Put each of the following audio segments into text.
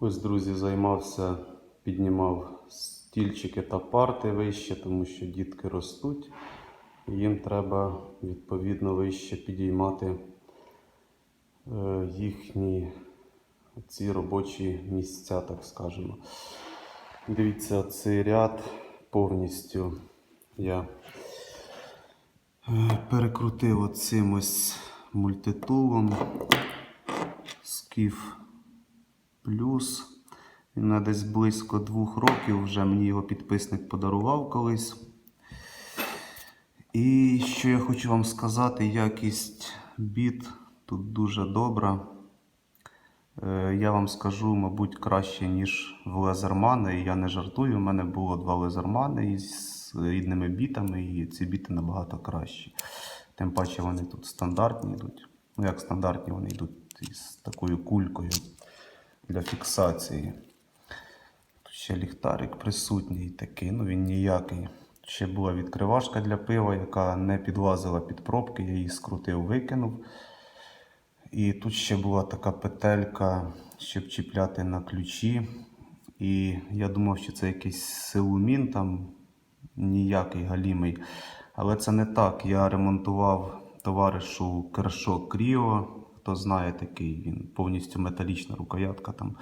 Ось, друзі, займався, піднімав стільчики та парти вище, тому що дітки ростуть. Їм треба відповідно вище підіймати е, їхні ці робочі місця, так скажемо. Дивіться, цей ряд повністю я е, перекрутив оцим ось мультитулом скіф плюс. Він на десь близько двох років вже мені його підписник подарував колись. І що я хочу вам сказати, якість біт тут дуже добра. Е, Я вам скажу, мабуть, краще, ніж в лезермани. Я не жартую. У мене було два лезермани із рідними бітами, і ці біти набагато кращі. Тим паче вони тут стандартні йдуть. Ну, як стандартні, вони йдуть із такою кулькою для фіксації. Тут ще ліхтарик присутній такий, ну він ніякий. Ще була відкривашка для пива, яка не підлазила під пробки, я її скрутив, викинув. І тут ще була така петелька, щоб чіпляти на ключі. І я думав, що це якийсь силумін, там ніякий галімий. Але це не так. Я ремонтував товаришу Кершо Кріо. Хто знає такий, він повністю металічна рукоятка там.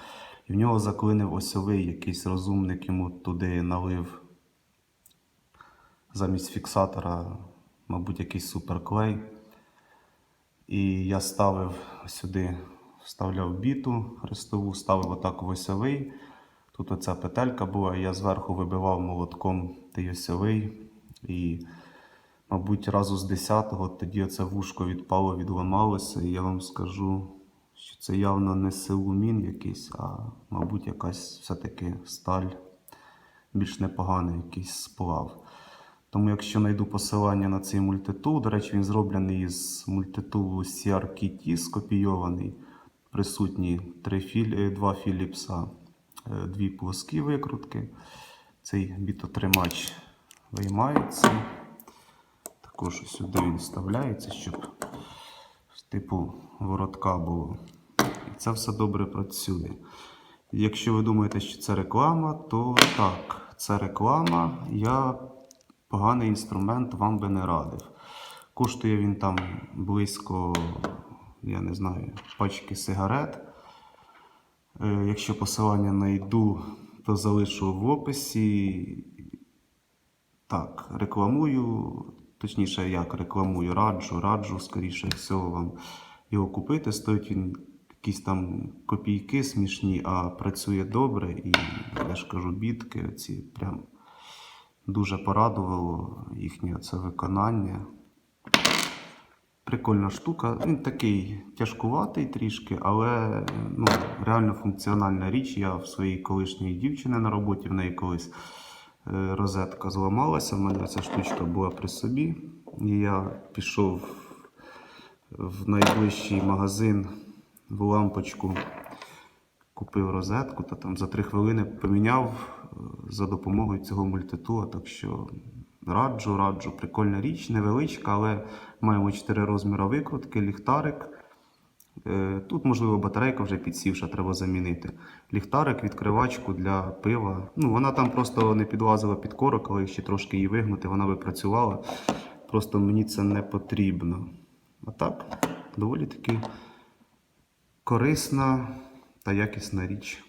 І в нього заклинив осьовий якийсь розумник, йому туди налив замість фіксатора, мабуть, якийсь суперклей. І я ставив сюди, вставляв біту хрестову, ставив отак в осьовий. Тут оця петелька була, і я зверху вибивав молотком той осьовий. І, мабуть, разу з 10-го тоді оце вушко відпало, відламалося. І я вам скажу, що це явно не силумін якийсь, а, мабуть, якась все-таки сталь, більш непоганий якийсь сплав. Тому, якщо знайду посилання на цей мультитул, до речі, він зроблений із мультитулу CRKT, скопійований. Присутні три філь... е, два Філіпса, е, дві плоскі викрутки. Цей бітотримач виймається. Також сюди він вставляється, щоб типу воротка було. І це все добре працює. Якщо ви думаєте, що це реклама, то так, це реклама. Я поганий інструмент вам би не радив. Коштує він там близько, я не знаю, пачки сигарет. Е, Якщо посилання знайду, то залишу в описі. Так, рекламую, точніше, як рекламую, раджу, раджу, скоріше всього вам його купити. Стоїть він якісь там копійки смішні, а працює добре. І я ж кажу, бітки ці прям дуже порадувало їхнє це виконання. Прикольна штука. Він такий тяжкуватий трішки, але ну, реально функціональна річ. Я в своїй колишньої дівчини на роботі в неї колись розетка зламалася. В мене ця штучка була при собі. І я пішов в найближчий магазин в лампочку, купив розетку та там за три хвилини поміняв е, за допомогою цього мультитула. Так що раджу, раджу. Прикольна річ, невеличка, але маємо 4 розміри викрутки, ліхтарик. Е, Тут, можливо, батарейка вже підсівша, треба замінити. Ліхтарик, відкривачку для пива. Ну, вона там просто не підлазила під корок, але ще трошки її вигнути, вона би працювала. Просто мені це не потрібно. А так, доволі таки корисна та якісна річ.